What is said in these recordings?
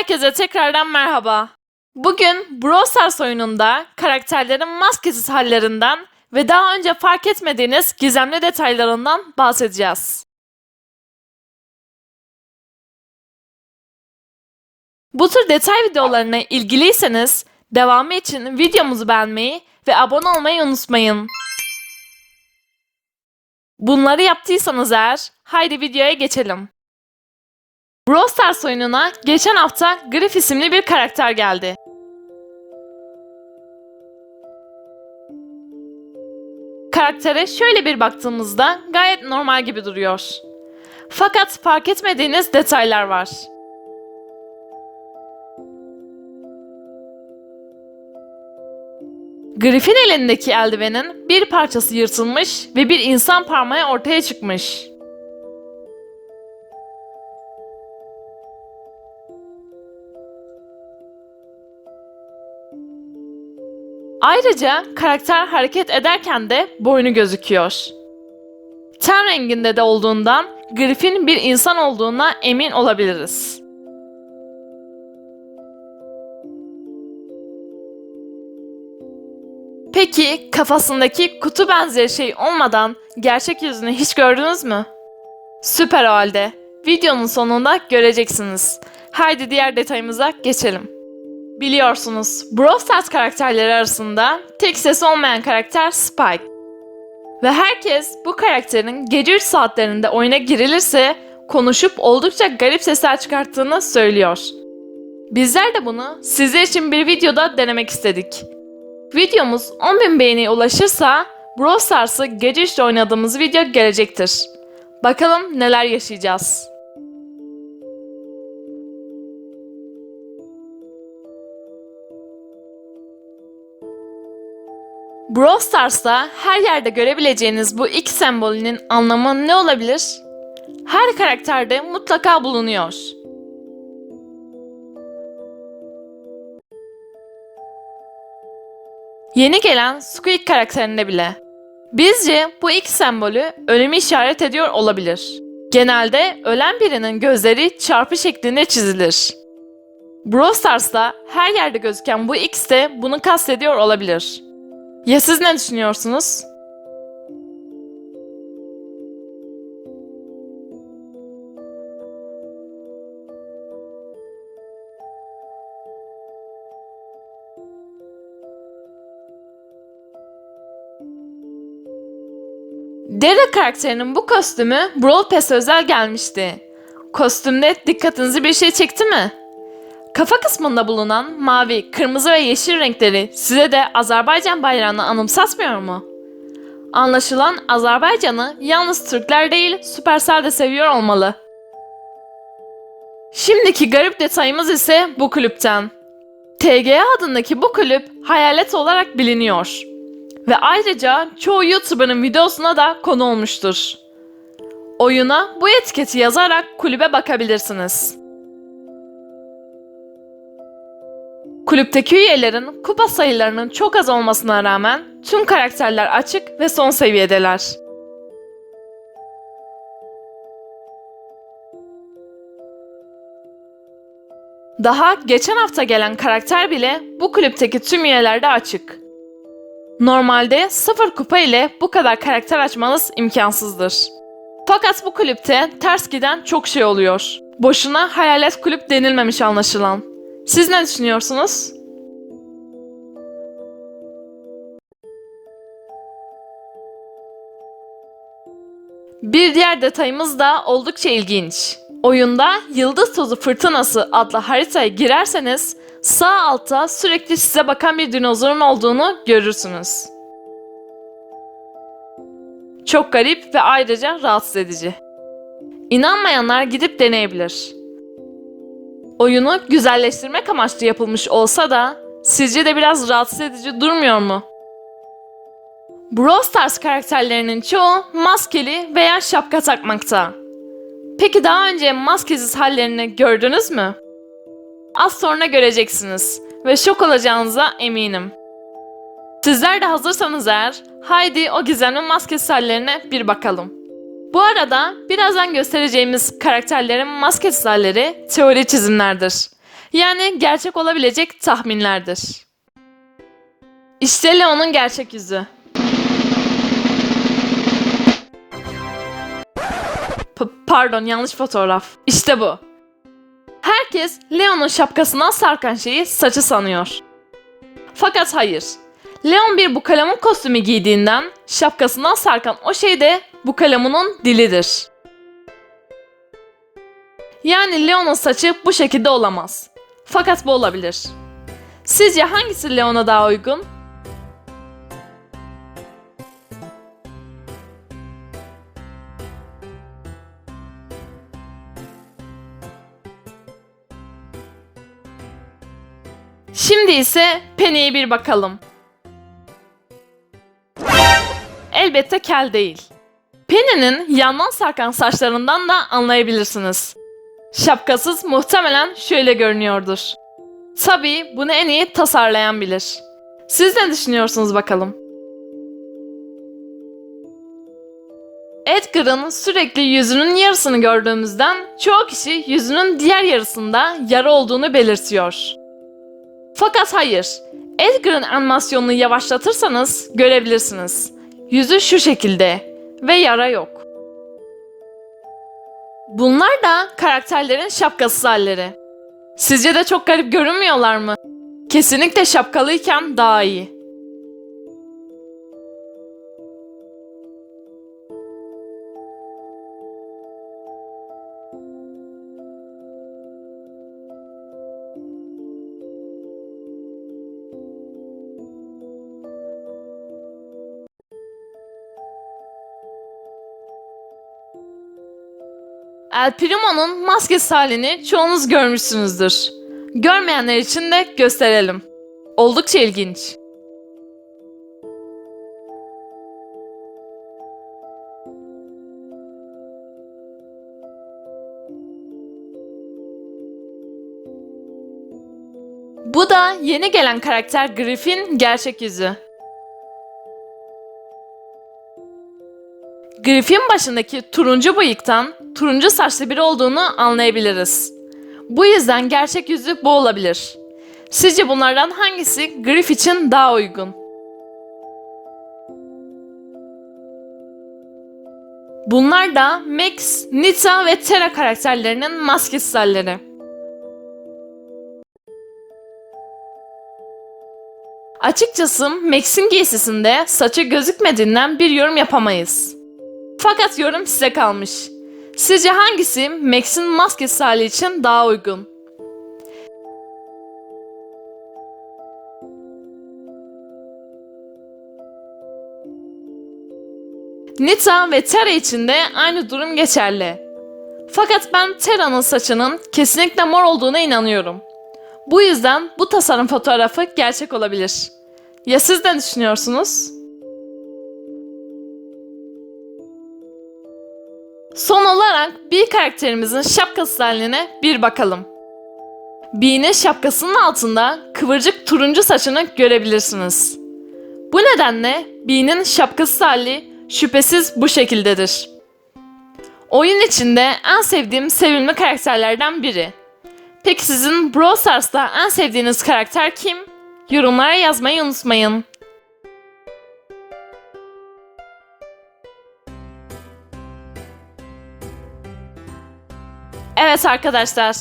Herkese tekrardan merhaba. Bugün Brawl oyununda karakterlerin maskesiz hallerinden ve daha önce fark etmediğiniz gizemli detaylarından bahsedeceğiz. Bu tür detay videolarına ilgiliyseniz devamı için videomuzu beğenmeyi ve abone olmayı unutmayın. Bunları yaptıysanız eğer haydi videoya geçelim. Brawl oyununa geçen hafta Griff isimli bir karakter geldi. Karaktere şöyle bir baktığımızda gayet normal gibi duruyor. Fakat fark etmediğiniz detaylar var. Griff'in elindeki eldivenin bir parçası yırtılmış ve bir insan parmağı ortaya çıkmış. Ayrıca karakter hareket ederken de boynu gözüküyor. Ten renginde de olduğundan Griff'in bir insan olduğuna emin olabiliriz. Peki kafasındaki kutu benzeri şey olmadan gerçek yüzünü hiç gördünüz mü? Süper o halde. Videonun sonunda göreceksiniz. Haydi diğer detayımıza geçelim. Biliyorsunuz, Brawl karakterleri arasında tek sesi olmayan karakter Spike. Ve herkes bu karakterin gece 3 saatlerinde oyuna girilirse konuşup oldukça garip sesler çıkarttığını söylüyor. Bizler de bunu sizler için bir videoda denemek istedik. Videomuz 10.000 beğeniye ulaşırsa Brawl Stars'ı gece 3'te oynadığımız video gelecektir. Bakalım neler yaşayacağız. Brawl Stars'ta her yerde görebileceğiniz bu X sembolünün anlamı ne olabilir? Her karakterde mutlaka bulunuyor. Yeni gelen Squeak karakterinde bile. Bizce bu X sembolü ölümü işaret ediyor olabilir. Genelde ölen birinin gözleri çarpı şeklinde çizilir. Brawl Stars'ta her yerde gözüken bu X de bunu kastediyor olabilir. Ya siz ne düşünüyorsunuz? Dere karakterinin bu kostümü Brawl Pass özel gelmişti. Kostümde dikkatinizi bir şey çekti mi? Kafa kısmında bulunan mavi, kırmızı ve yeşil renkleri size de Azerbaycan bayrağını anımsatmıyor mu? Anlaşılan Azerbaycan'ı yalnız Türkler değil Supercell de seviyor olmalı. Şimdiki garip detayımız ise bu kulüpten. TGA adındaki bu kulüp hayalet olarak biliniyor. Ve ayrıca çoğu YouTuber'ın videosuna da konu olmuştur. Oyuna bu etiketi yazarak kulübe bakabilirsiniz. Kulüpteki üyelerin kupa sayılarının çok az olmasına rağmen tüm karakterler açık ve son seviyedeler. Daha geçen hafta gelen karakter bile bu kulüpteki tüm üyelerde açık. Normalde sıfır kupa ile bu kadar karakter açmanız imkansızdır. Fakat bu kulüpte ters giden çok şey oluyor. Boşuna hayalet kulüp denilmemiş anlaşılan. Siz ne düşünüyorsunuz? Bir diğer detayımız da oldukça ilginç. Oyunda Yıldız Tozu Fırtınası adlı haritaya girerseniz sağ altta sürekli size bakan bir dinozorun olduğunu görürsünüz. Çok garip ve ayrıca rahatsız edici. İnanmayanlar gidip deneyebilir. Oyunu güzelleştirmek amaçlı yapılmış olsa da sizce de biraz rahatsız edici durmuyor mu? Brawl Stars karakterlerinin çoğu maskeli veya şapka takmakta. Peki daha önce maskesiz hallerini gördünüz mü? Az sonra göreceksiniz ve şok olacağınıza eminim. Sizler de hazırsanız eğer, haydi o gizemli maskesiz hallerine bir bakalım. Bu arada birazdan göstereceğimiz karakterlerin maskesiz halleri teori çizimlerdir. Yani gerçek olabilecek tahminlerdir. İşte Leon'un gerçek yüzü. P- pardon yanlış fotoğraf. İşte bu. Herkes Leon'un şapkasından sarkan şeyi saçı sanıyor. Fakat hayır. Leon bir bukalemun kostümü giydiğinden şapkasından sarkan o şey de bukalemunun dilidir. Yani Leon'un saçı bu şekilde olamaz. Fakat bu olabilir. Sizce hangisi Leon'a daha uygun? Şimdi ise Penny'e bir bakalım. Elbette kel değil. Penny'nin yandan sarkan saçlarından da anlayabilirsiniz. Şapkasız muhtemelen şöyle görünüyordur. Tabii bunu en iyi tasarlayan bilir. Siz ne düşünüyorsunuz bakalım? Edgar'ın sürekli yüzünün yarısını gördüğümüzden çoğu kişi yüzünün diğer yarısında yara olduğunu belirtiyor. Fakat hayır, Edgar'ın animasyonunu yavaşlatırsanız görebilirsiniz. Yüzü şu şekilde ve yara yok. Bunlar da karakterlerin şapkasız halleri. Sizce de çok garip görünmüyorlar mı? Kesinlikle şapkalıyken daha iyi. El Primo'nun maskesiz halini çoğunuz görmüşsünüzdür. Görmeyenler için de gösterelim. Oldukça ilginç. Bu da yeni gelen karakter Griffin gerçek yüzü. Griffin başındaki turuncu bıyıktan turuncu saçlı biri olduğunu anlayabiliriz. Bu yüzden gerçek yüzü bu olabilir. Sizce bunlardan hangisi Griff için daha uygun? Bunlar da Max, Nita ve Terra karakterlerinin maskesiz halleri. Açıkçası Max'in giysisinde saçı gözükmediğinden bir yorum yapamayız. Fakat yorum size kalmış. Sizce hangisi Max'in maskesiz hali için daha uygun? Nita ve Terra için de aynı durum geçerli. Fakat ben Terra'nın saçının kesinlikle mor olduğuna inanıyorum. Bu yüzden bu tasarım fotoğrafı gerçek olabilir. Ya siz ne düşünüyorsunuz? Son olarak bir karakterimizin şapkası haline bir bakalım. Bee'nin şapkasının altında kıvırcık turuncu saçını görebilirsiniz. Bu nedenle Bee'nin şapkası hali şüphesiz bu şekildedir. Oyun içinde en sevdiğim sevimli karakterlerden biri. Peki sizin Brawl Stars'ta en sevdiğiniz karakter kim? Yorumlara yazmayı unutmayın. Evet arkadaşlar,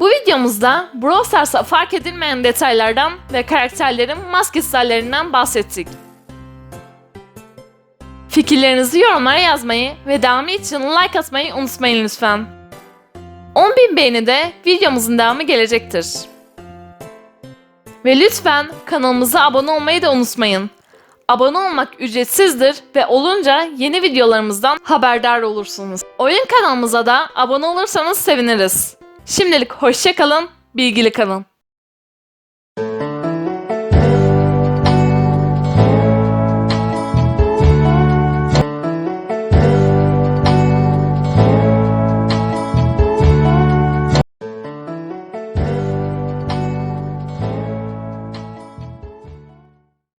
bu videomuzda Brawl Stars'a fark edilmeyen detaylardan ve karakterlerin maskesiz hallerinden bahsettik. Fikirlerinizi yorumlara yazmayı ve devamı için like atmayı unutmayın lütfen. 10.000 beğeni de videomuzun devamı gelecektir. Ve lütfen kanalımıza abone olmayı da unutmayın. Abone olmak ücretsizdir ve olunca yeni videolarımızdan haberdar olursunuz. Oyun kanalımıza da abone olursanız seviniriz. Şimdilik hoşçakalın, bilgili kalın.